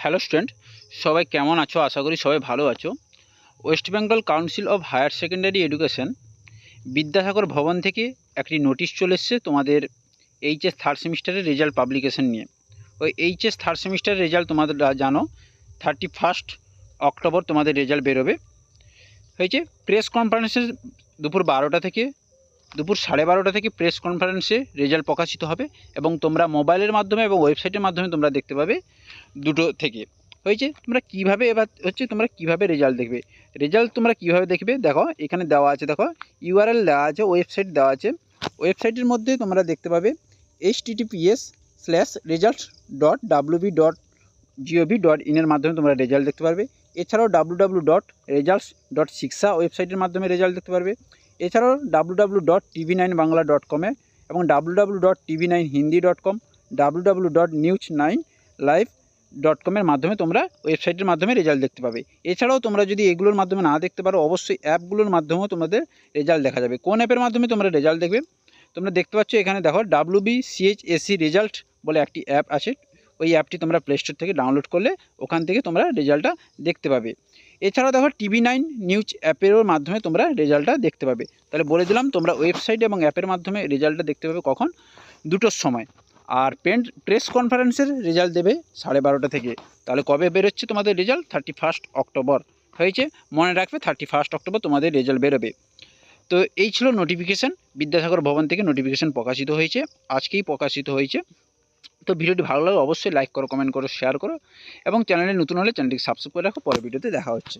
Hello student সবাই কেমন আছো? আশা করি সবাই ভালো আছো। West Bengal Council of Higher Secondary Education Vidyasagar Bhavan থেকে একটি নোটিশ চলে এসছে তোমাদের এইচএস থার্ড সেমিস্টারের রেজাল্ট পাবলিকেশন নিয়ে। ওই এইচএস থার্ড সেমিস্টারের রেজাল্ট তোমাদের জানো থার্টি ফার্স্ট অক্টোবর তোমাদের রেজাল্ট বেরোবে। হয়েছে প্রেস কনফারেন্সে দুপুর বারোটা থেকে দুপুর সাড়ে বারোটা থেকে প্রেস কনফারেন্সে রেজাল্ট প্রকাশিত হবে এবং তোমরা মোবাইলের মাধ্যমে এবং ওয়েবসাইটের মাধ্যমে তোমরা দেখতে পাবে দুটো থেকে। হয়েছে? তোমরা কীভাবে এবার হচ্ছে তোমরা কীভাবে রেজাল্ট দেখবে? রেজাল্ট তোমরা কীভাবে দেখবে? দেখো, এখানে দেওয়া আছে, দেখো ইউআরএল দেওয়া আছে ওয়েবসাইট দেওয়া আছে। ওয়েবসাইটের মধ্যে তোমরা দেখতে পাবে https slash result dot WB dot GOV dot ইনের মাধ্যমে তোমরা রেজাল্ট দেখতে পারবে। এছাড়াও W W dot results dot Shiksha ওয়েবসাইটের মাধ্যমে রেজাল্ট দেখতে পারবে। এছাড়াও W W dot TV nine Bangla dot কমে এবং W W dot TV nine Hindi dot com W W dot news nine live dot কমের মাধ্যমে তোমরা ওয়েবসাইটের মাধ্যমে রেজাল্ট দেখতে পাবে। এছাড়াও তোমরা যদি এগুলোর মাধ্যমে না দেখতে পারো, অবশ্যই অ্যাপগুলোর মাধ্যমেও তোমাদের রেজাল্ট দেখা যাবে। কোন অ্যাপের মাধ্যমে তোমরা রেজাল্ট দেখবে? তোমরা দেখতে পাচ্ছ এখানে দেখো ডাব্লু বি সিএইচএসি রেজাল্ট বলে একটি অ্যাপ আছে। ওই অ্যাপটি তোমরা প্লে স্টোর থেকে ডাউনলোড করলে ওখান থেকে তোমরা রেজাল্টটা দেখতে পাবে। এছাড়াও দেখো টিভি নাইন নিউজ অ্যাপেরও মাধ্যমে তোমরা রেজাল্টটা দেখতে পাবে। তাহলে বলে দিলাম, তোমরা ওয়েবসাইট এবং অ্যাপের মাধ্যমে রেজাল্টটা দেখতে পাবে কখন? দুটোর সময়। আর পেন প্রেস কনফারেন্সের রেজাল্ট দেবে সাড়ে বারোটা থেকে। তাহলে কবে বেরোচ্ছে তোমাদের রেজাল্ট থার্টি ফার্স্ট অক্টোবর হয়েছে? মনে রাখবে থার্টি ফার্স্ট অক্টোবর তোমাদের রেজাল্ট বেরোবে। তো এই ছিল নোটিফিকেশান বিদ্যাসাগর ভবন থেকে নোটিফিকেশান প্রকাশিত হয়েছে। আজকেই প্রকাশিত হয়েছে। তো ভিডিওটি ভালো লাগে অবশ্যই লাইক করো কমেন্ট করো শেয়ার করো এবং চ্যানেলে নতুন হলে চ্যানেলটিকে সাবস্ক্রাইব করে রাখো, পরের ভিডিওতে দেখা হচ্ছে।